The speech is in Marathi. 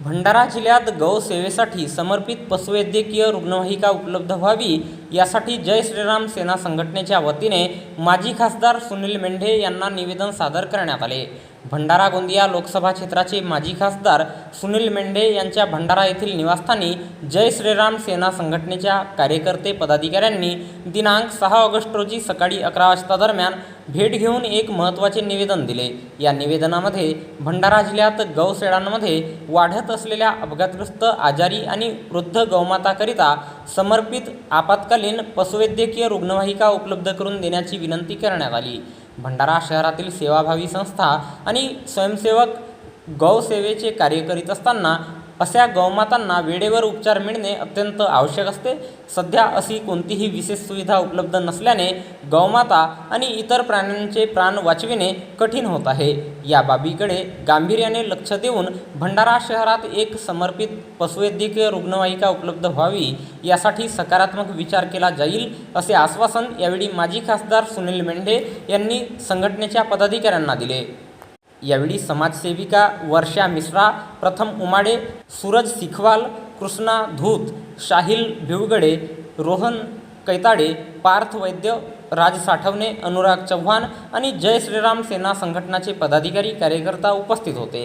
भंडारा जिल्ह्यात गौसेवेसाठी समर्पित पशुवैद्यकीय रुग्णवाहिका उपलब्ध व्हावी यासाठी जय श्रीराम सेना संघटनेच्या वतीने माजी खासदार सुनील मेंढे यांना निवेदन सादर करण्यात आले. भंडारा गोंदिया लोकसभा क्षेत्राचे माजी खासदार सुनील मेंढे यांच्या भंडारा येथील निवासस्थानी जय श्रीराम सेना संघटनेच्या कार्यकर्ते पदाधिकाऱ्यांनी दिनांक सहा ऑगस्ट रोजी सकाळी अकरा वाजता दरम्यान भेट घेऊन एक महत्त्वाचे निवेदन दिले. या निवेदनामध्ये भंडारा जिल्ह्यात गौशेळांमध्ये वाढत असलेल्या अपघातग्रस्त आजारी आणि वृद्ध गौमाताकरिता समर्पित आपत्कालीन पशुवैद्यकीय रुग्णवाहिका उपलब्ध करून देण्याची विनंती करण्यात आली. भंडारा शहरातील सेवाभावी संस्था आणि स्वयंसेवक गौसेवेचे कार्य करीत असताना अशा गौमातांना वेळेवर उपचार मिळणे अत्यंत आवश्यक असते. सध्या अशी कोणतीही विशेष सुविधा उपलब्ध नसल्याने गौमाता आणि इतर प्राण्यांचे प्राण वाचविणे कठीण होत आहे. या बाबीकडे गांभीर्याने लक्ष देऊन भंडारा शहरात एक समर्पित पशुवैद्यकीय रुग्णवाहिका उपलब्ध व्हावी यासाठी सकारात्मक विचार केला जाईल असे आश्वासन यावेळी माजी खासदार सुनील मेंढे यांनी संघटनेच्या पदाधिकाऱ्यांना दिले. यावेळी समाजसेविका वर्षा मिश्रा प्रथम उमाडे सूरज सिखवाल कृष्णा धूत शाहिल भिवगडे रोहन कैताडे पार्थ वैद्य राज साठवणे अनुराग चव्हाण आणि जय श्रीराम सेना संघटनाचे पदाधिकारी कार्यकर्ता उपस्थित होते.